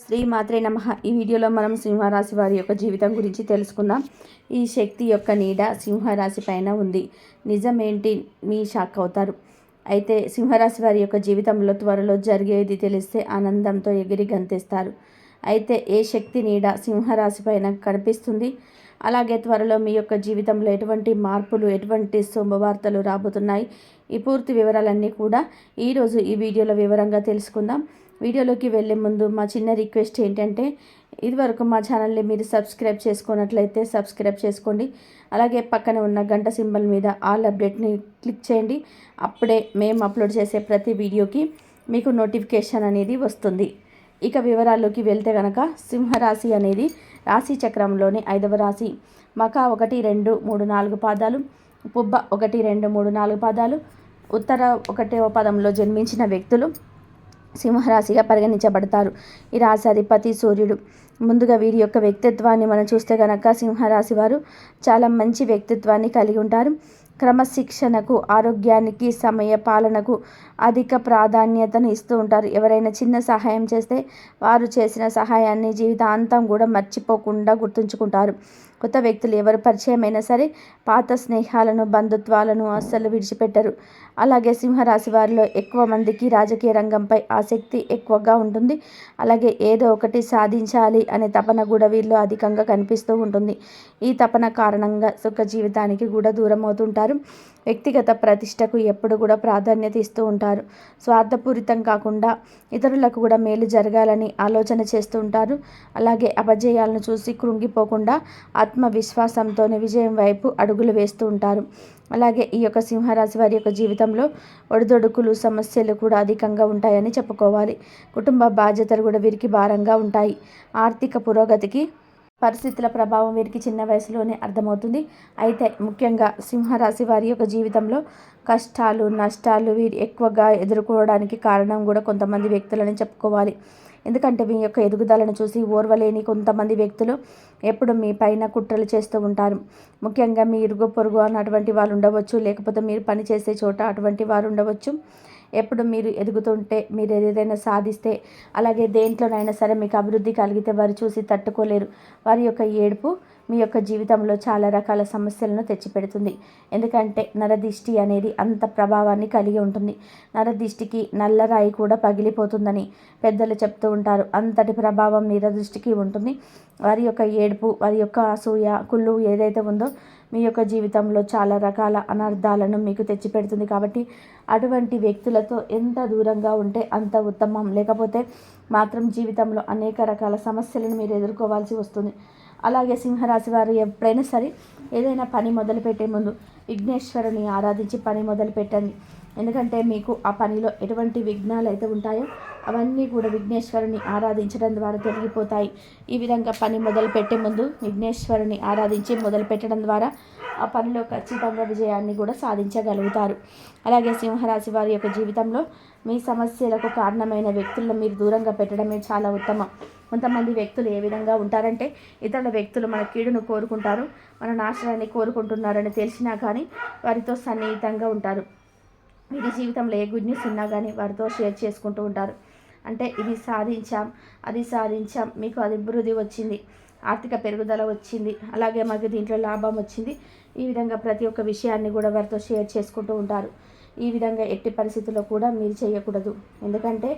శ్రీ మాత్రే నమ. ఈ వీడియోలో మనం సింహరాశి వారి యొక్క జీవితం గురించి తెలుసుకుందాం. ఈ శక్తి యొక్క నీడ సింహరాశి పైన ఉంది. నిజమేంటి? మీ షాక్ అవుతారు. అయితే సింహరాశి వారి యొక్క జీవితంలో త్వరలో జరిగేది తెలిస్తే ఆనందంతో ఎగిరి గంతేస్తారు. అయితే ఏ శక్తి నీడ సింహరాశి పైన కనిపిస్తుంది? అలాగే త్వరలో మీ యొక్క జీవితంలో ఎటువంటి మార్పులు ఎటువంటి శుభవార్తలు రాబోతున్నాయి? ఈ పూర్తి వివరాలన్నీ కూడా ఈరోజు ఈ వీడియోలో వివరంగా తెలుసుకుందాం. వీడియోలోకి వెళ్ళే ముందు మా చిన్న రిక్వెస్ట్ ఏంటంటే ఇదివరకు మా ఛానల్ని మీరు సబ్స్క్రైబ్ చేసుకున్నట్లయితే సబ్స్క్రైబ్ చేసుకోండి. అలాగే పక్కన ఉన్న గంట సింబల్ మీద ఆల్ అప్డేట్ని క్లిక్ చేయండి. అప్పుడే మేము అప్లోడ్ చేసే ప్రతి వీడియోకి మీకు నోటిఫికేషన్ అనేది వస్తుంది. ఇక వివరాల్లోకి వెళ్తే కనుక సింహరాశి అనేది రాశి చక్రంలోని ఐదవ రాశి. మక ఒకటి రెండు మూడు నాలుగు పాదాలు పుబ్బ ఒకటి రెండు మూడు నాలుగు పాదాలు ఉత్తర ఒకటవ పదంలో జన్మించిన వ్యక్తులు సింహరాశిగా పరిగణించబడతారు. ఈ రాశి అధిపతి సూర్యుడు. ముందుగా వీరి యొక్క వ్యక్తిత్వాన్ని మనం చూస్తే కనుక సింహరాశి వారు చాలా మంచి వ్యక్తిత్వాన్ని కలిగి ఉంటారు. క్రమశిక్షణకు ఆరోగ్యానికి సమయ పాలనకు అధిక ప్రాధాన్యతను ఇస్తూ ఉంటారు. ఎవరైనా చిన్న సహాయం చేస్తే వారు చేసిన సహాయాన్ని జీవితాంతం కూడా మర్చిపోకుండా గుర్తుంచుకుంటారు. కొత్త వ్యక్తులు ఎవరు పరిచయమైనా సరే పాత స్నేహాలను బంధుత్వాలను అస్సలు విడిచిపెట్టరు. అలాగే సింహరాశి వారిలో ఎక్కువ మందికి రాజకీయ రంగంపై ఆసక్తి ఎక్కువగా ఉంటుంది. అలాగే ఏదో ఒకటి సాధించాలి అనే తపన కూడా వీరిలో అధికంగా కనిపిస్తూ ఉంటుంది. ఈ తపన కారణంగా సుఖ జీవితానికి కూడా దూరం అవుతుంటారు. వ్యక్తిగత ప్రతిష్టకు ఎప్పుడు కూడా ప్రాధాన్యత ఇస్తూ ఉంటారు. స్వార్థపూరితం కాకుండా ఇతరులకు కూడా మేలు జరగాలని ఆలోచన చేస్తూ ఉంటారు. అలాగే అపజయాలను చూసి కృంగిపోకుండా ఆత్మవిశ్వాసంతోనే విజయం వైపు అడుగులు వేస్తూ ఉంటారు. అలాగే ఈ యొక్క సింహరాశి వారి యొక్క జీవితంలో ఒడిదొడుకులు సమస్యలు కూడా అధికంగా ఉంటాయని చెప్పుకోవాలి. కుటుంబ బాధ్యతలు కూడా వీరికి భారంగా ఉంటాయి. ఆర్థిక పురోగతికి పరిస్థితుల ప్రభావం వీరికి చిన్న వయసులోనే అర్థమవుతుంది. అయితే ముఖ్యంగా సింహరాశి వారి యొక్క జీవితంలో కష్టాలు నష్టాలు వీరు ఎక్కువగా ఎదుర్కోవడానికి కారణం కూడా కొంతమంది వ్యక్తులని చెప్పుకోవాలి. ఎందుకంటే మీ యొక్క ఎదుగుదలను చూసి ఓర్వలేని కొంతమంది వ్యక్తులు ఎప్పుడు మీ పైన కుట్రలు చేస్తూ ఉంటారు. ముఖ్యంగా మీ ఇరుగు పొరుగు అన్నటువంటి వాళ్ళు ఉండవచ్చు లేకపోతే మీరు పనిచేసే చోట అటువంటి వారు ఉండవచ్చు. ఎప్పుడు మీరు ఎదుగుతుంటే మీరు ఏదైనా సాధిస్తే అలాగే దేంట్లోనైనా సరే మీకు అభివృద్ధి కలిగితే వారు చూసి తట్టుకోలేరు. వారి యొక్క ఏడుపు మీ యొక్క జీవితంలో చాలా రకాల సమస్యలను తెచ్చిపెడుతుంది. ఎందుకంటే నరదిష్టి అనేది అంత ప్రభావాన్ని కలిగి ఉంటుంది. నరదిష్టికి నల్లరాయి కూడా పగిలిపోతుందని పెద్దలు చెప్తూ ఉంటారు. అంతటి ప్రభావం నిరదృష్టికి ఉంటుంది. వారి యొక్క ఏడుపు వారి యొక్క అసూయ కుళ్ళు ఏదైతే ఉందో మీ యొక్క జీవితంలో చాలా రకాల అనర్థాలను మీకు తెచ్చిపెడుతుంది కాబట్టి అటువంటి వ్యక్తులతో ఎంత దూరంగా ఉంటే అంత ఉత్తమం. లేకపోతే మాత్రం జీవితంలో అనేక రకాల సమస్యలను మీరు ఎదుర్కోవాల్సి వస్తుంది. అలాగే సింహరాశి వారు ఎప్పుడైనా సరే ఏదైనా పని మొదలుపెట్టే ముందు విఘ్నేశ్వరుని ఆరాధించి పని మొదలు పెట్టండి ఎందుకంటే మీకు ఆ పనిలో ఎటువంటి విఘ్నాలు అయితే ఉంటాయో అవన్నీ కూడా విఘ్నేశ్వరుని ఆరాధించడం ద్వారా తొలగిపోతాయి. ఈ విధంగా పని మొదలు పెట్టే ముందు విఘ్నేశ్వరుని ఆరాధించి మొదలు పెట్టడం ద్వారా ఆ పనిలో ఖచ్చితంగా విజయాన్ని కూడా సాధించగలుగుతారు. అలాగే సింహరాశి వారి యొక్క జీవితంలో మీ సమస్యలకు కారణమైన వ్యక్తులను మీరు దూరంగా పెట్టడమే చాలా ఉత్తమం. కొంతమంది వ్యక్తులు ఏ విధంగా ఉంటారంటే ఇతరుల వ్యక్తులు మన కీడును కోరుకుంటారు మన నాశనాన్ని కోరుకుంటున్నారని తెలిసినా కానీ వారితో సన్నిహితంగా ఉంటారు. వీరి జీవితంలో ఏ గుడ్ న్యూస్ ఉన్నా కానీ వారితో షేర్ చేసుకుంటూ ఉంటారు. అంటే ఇది సాధించాం అది సాధించాం మీకు అభివృద్ధి వచ్చింది ఆర్థిక పెరుగుదల వచ్చింది అలాగే మాకు దీంట్లో లాభం వచ్చింది. ఈ విధంగా ప్రతి ఒక్క విషయాన్ని కూడా వారితో షేర్ చేసుకుంటూ ఉంటారు. ఈ విధంగా ఎట్టి పరిస్థితుల్లో కూడా మీరు చేయకూడదు. ఎందుకంటే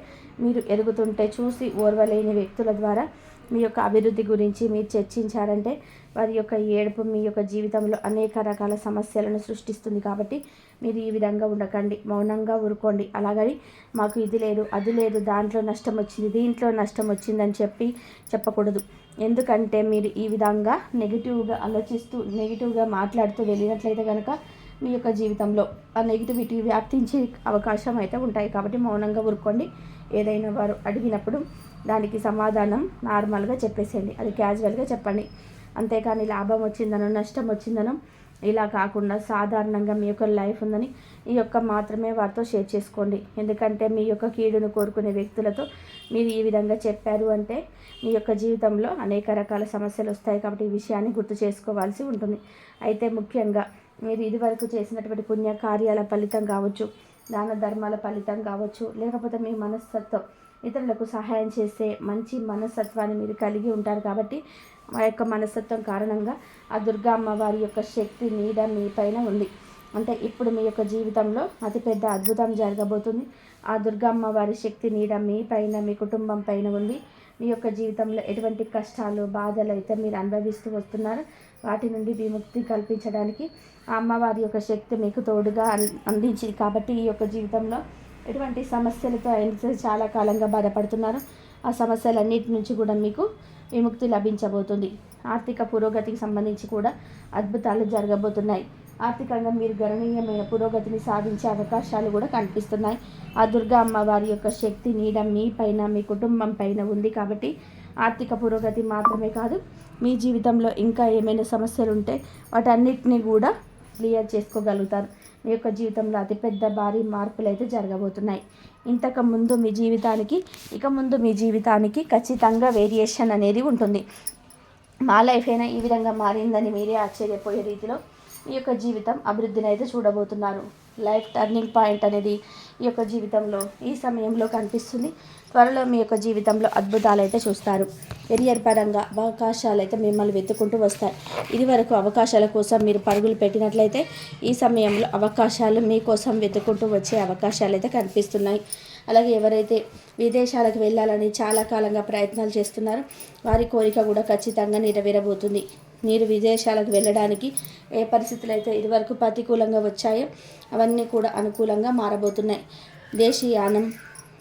మీరు ఎదుగుతుంటే చూసి ఓర్వలేని వ్యక్తుల ద్వారా మీ యొక్క అభివృద్ధి గురించి మీరు చర్చించారంటే వారి యొక్క ఏడుపు మీ యొక్క జీవితంలో అనేక రకాల సమస్యలను సృష్టిస్తుంది కాబట్టి మీరు ఈ విధంగా ఉండకండి. మౌనంగా ఊరుకోండి. అలాగని మాకు ఇది లేదు అది లేదు దాంట్లో నష్టం వచ్చింది దీంట్లో నష్టం వచ్చిందని చెప్పి చెప్పకూడదు. ఎందుకంటే మీరు ఈ విధంగా నెగిటివ్గా ఆలోచిస్తూ నెగిటివ్గా మాట్లాడుతూ వెళ్ళినట్లయితే కనుక మీ యొక్క జీవితంలో ఆ నెగిటివిటీ వ్యాప్తించే అవకాశం అయితే ఉంటాయి. కాబట్టి మౌనంగా ఊరుకోండి. ఏదైనా వారు అడిగినప్పుడు దానికి సమాధానం నార్మల్గా చెప్పేసేయండి. అది క్యాజువల్గా చెప్పండి. అంతేకాని లాభం వచ్చిందనో నష్టం వచ్చిందనో ఇలా కాకుండా సాధారణంగా మీ యొక్క లైఫ్ ఉందని ఈ యొక్క మాత్రమే వారితో షేర్ చేసుకోండి. ఎందుకంటే మీ యొక్క కీడును కోరుకునే వ్యక్తులతో మీరు ఈ విధంగా చెప్పారు అంటే మీ యొక్క జీవితంలో అనేక రకాల సమస్యలు వస్తాయి కాబట్టి ఈ విషయాన్ని గుర్తు చేసుకోవాల్సి ఉంటుంది. అయితే ముఖ్యంగా మీరు ఇదివరకు చేసినటువంటి పుణ్య కార్యాల ఫలితం కావచ్చు దాన ధర్మాల ఫలితం కావచ్చు లేకపోతే మీ మనస్తత్వం ఇతరులకు సహాయం చేసే మంచి మనస్తత్వాన్ని మీరు కలిగి ఉంటారు కాబట్టి మా యొక్క మనస్తత్వం కారణంగా ఆ దుర్గా అమ్మవారి యొక్క శక్తి నీడ మీ పైన ఉంది. అంటే ఇప్పుడు మీ యొక్క జీవితంలో అతిపెద్ద అద్భుతం జరగబోతుంది. ఆ దుర్గా అమ్మవారి శక్తి నీడ మీ పైన మీ కుటుంబం పైన ఉంది. మీ యొక్క జీవితంలో ఎటువంటి కష్టాలు బాధలు అయితే మీరు అనుభవిస్తూ వస్తున్నారు. వాటి నుండి విముక్తి కల్పించడానికి ఆ అమ్మవారి యొక్క శక్తి మీకు తోడుగా అందించింది కాబట్టి ఈ యొక్క జీవితంలో ఎటువంటి సమస్యలతో అయితే చాలా కాలంగా బాధపడుతున్నారు. ఆ సమస్యలన్నిటి నుంచి కూడా మీకు విముక్తి లభించబోతుంది. ఆర్థిక పురోగతికి సంబంధించి కూడా అద్భుతాలు జరగబోతున్నాయి. ఆర్థికంగా మీరు గణనీయమైన పురోగతిని సాధించే అవకాశాలు కూడా కనిపిస్తున్నాయి. ఆ దుర్గా అమ్మవారి యొక్క శక్తి నీడ మీ పైన మీ కుటుంబం పైన ఉంది కాబట్టి ఆర్థిక పురోగతి మాత్రమే కాదు మీ జీవితంలో ఇంకా ఏమైనా సమస్యలు ఉంటే వాటన్నిటిని కూడా క్లియర్ చేసుకోగలుగుతారు. మీ యొక్క జీవితంలో అతిపెద్ద భారీ మార్పులు అయితే జరగబోతున్నాయి. ఇంతకు ముందు మీ జీవితానికి ఇక ముందు మీ జీవితానికి ఖచ్చితంగా వేరియేషన్ అనేది ఉంటుంది. మా లైఫ్ అయినా ఈ విధంగా మారిందని మీరే ఆశ్చర్యపోయే రీతిలో మీ యొక్క జీవితం అభివృద్ధిని అయితే చూడబోతున్నారు. లైఫ్ టర్నింగ్ పాయింట్ అనేది ఈ యొక్క జీవితంలో ఈ సమయంలో కనిపిస్తుంది. త్వరలో మీ యొక్క జీవితంలో అద్భుతాలు అయితే చూస్తారు. కెరియర్ పరంగా అవకాశాలు అయితే మిమ్మల్ని వెతుకుంటూ వస్తాయి. ఇదివరకు అవకాశాల కోసం మీరు పరుగులు పెట్టినట్లయితే ఈ సమయంలో అవకాశాలు మీకోసం వెతుకుంటూ వచ్చే అవకాశాలు అయితే కనిపిస్తున్నాయి. అలాగే ఎవరైతే విదేశాలకు వెళ్ళాలని చాలా కాలంగా ప్రయత్నాలు చేస్తున్నారో వారి కోరిక కూడా ఖచ్చితంగా నెరవేరబోతుంది. మీరు విదేశాలకు వెళ్ళడానికి ఏ పరిస్థితులు అయితే ఇదివరకు ప్రతికూలంగా వచ్చాయో అవన్నీ కూడా అనుకూలంగా మారబోతున్నాయి. దేశీయానం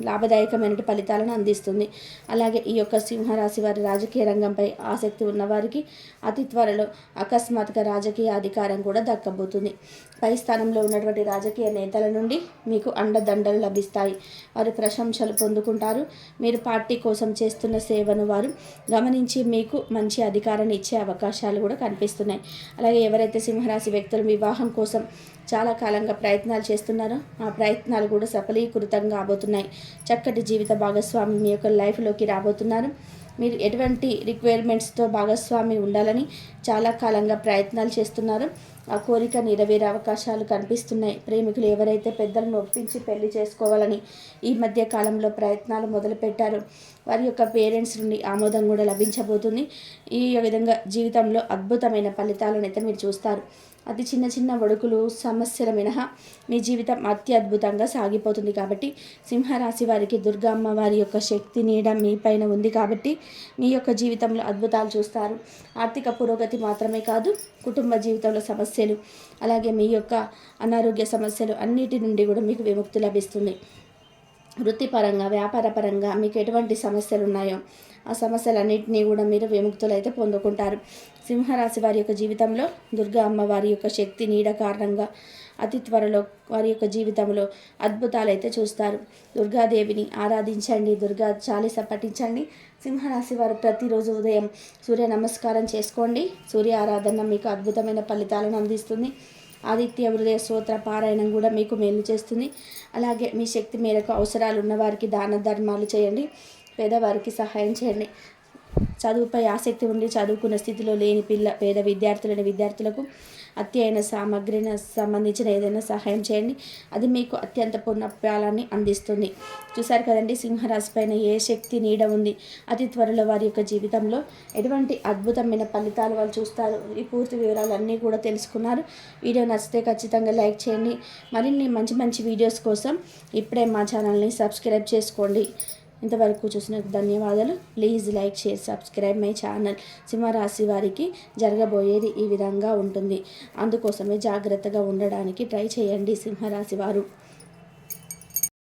లాభదాయకమైన ఫలితాలను అందిస్తుంది. అలాగే ఈ యొక్క సింహరాశి వారి రాజకీయ రంగంపై ఆసక్తి ఉన్నవారికి అతి త్వరలో అకస్మాత్తుగా రాజకీయ అధికారం కూడా దక్కబోతుంది. పై స్థానంలో ఉన్నటువంటి రాజకీయ నేతల నుండి మీకు అండదండలు లభిస్తాయి. వారు ప్రశంసలు పొందుకుంటారు. మీరు పార్టీ కోసం చేస్తున్న సేవను వారు గమనించి మీకు మంచి అధికారాన్ని ఇచ్చే అవకాశాలు కూడా కనిపిస్తున్నాయి. అలాగే ఎవరైతే సింహరాశి వ్యక్తులు వివాహం కోసం చాలా కాలంగా ప్రయత్నాలు చేస్తున్నారు? ఆ ప్రయత్నాలు కూడా సఫలీకృతం కాబోతున్నాయి. చక్కటి జీవిత భాగస్వామి మీ యొక్క లైఫ్లోకి రాబోతున్నారు. మీరు ఎటువంటి రిక్వైర్మెంట్స్తో భాగస్వామి ఉండాలని చాలా కాలంగా ప్రయత్నాలు చేస్తున్నారు. ఆ కోరిక నెరవేరే అవకాశాలు కనిపిస్తున్నాయి. ప్రేమికులు ఎవరైతే పెద్దలను ఒప్పించి పెళ్ళి చేసుకోవాలని ఈ మధ్య కాలంలో ప్రయత్నాలు మొదలుపెట్టారు. వారి యొక్క పేరెంట్స్ నుండి ఆమోదం కూడా లభించబోతుంది. ఈ విధంగా జీవితంలో అద్భుతమైన ఫలితాలను అయితే మీరు చూస్తారు. అతి చిన్న చిన్న ఒడుకులు సమస్యల మినహా మీ జీవితం అత్యద్భుతంగా సాగిపోతుంది కాబట్టి సింహరాశి వారికి దుర్గమ్మ వారి యొక్క శక్తి నీడ మీ పైన ఉంది కాబట్టి మీ యొక్క జీవితంలో అద్భుతాలు చూస్తారు. ఆర్థిక పురోగతి మాత్రమే కాదు కుటుంబ జీవితంలో సమస్యలు అలాగే మీ యొక్క అనారోగ్య సమస్యలు అన్నిటి నుండి కూడా మీకు విముక్తి లభిస్తుంది. వృత్తిపరంగా వ్యాపారపరంగా మీకు ఎటువంటి సమస్యలు ఉన్నాయో ఆ సమస్యలన్నింటినీ కూడా మీరు విముక్తులు అయితే పొందుకుంటారు. సింహరాశి వారి యొక్క జీవితంలో దుర్గా అమ్మవారి యొక్క శక్తి నీడ కారణంగా అతి త్వరలో వారి యొక్క జీవితంలో అద్భుతాలు అయితే చూస్తారు. దుర్గాదేవిని ఆరాధించండి దుర్గా చాలీస పఠించండి. సింహరాశి వారు ప్రతిరోజు ఉదయం సూర్య నమస్కారం చేసుకోండి. సూర్య ఆరాధన మీకు అద్భుతమైన ఫలితాలను అందిస్తుంది. ఆదిత్య హృదయ స్తోత్ర పారాయణం కూడా మీకు మేలు చేస్తుంది. అలాగే మీ శక్తి మేరకు అవసరాలు ఉన్న వారికి దాన ధర్మాలు చేయండి. పేదవారికి సహాయం చేయండి. చదువుపై ఆసక్తి ఉండి చదువుకున్న స్థితిలో లేని పిల్ల పేద విద్యార్థులైన విద్యార్థులకు అత్యయన సామగ్రిని సంబంధించిన ఏదైనా సహాయం చేయండి. అది మీకు అత్యంత పునఃప్యాలాన్ని అందిస్తుంది. చూశారు కదండి సింహరాశి పైన ఏ శక్తి నీడ ఉంది? అతి త్వరలో వారి యొక్క జీవితంలో ఎటువంటి అద్భుతమైన ఫలితాలు వాళ్ళు చూస్తారు? ఈ పూర్తి వివరాలు అన్నీ కూడా తెలుసుకున్నారు. వీడియో నచ్చితే ఖచ్చితంగా లైక్ చేయండి. మరిన్ని మంచి మంచి వీడియోస్ కోసం ఇప్పుడే మా ఛానల్ని సబ్స్క్రైబ్ చేసుకోండి. ఇంతవరకు చూసినందుకు ధన్యవాదాలు. Please like share subscribe my channel. సింహరాశి వారికి జరగబోయేది ఈ విధంగా ఉంటుంది. అందుకోసమే జాగ్రత్తగా ఉండడానికి ట్రై చేయండి సింహరాశి వారు.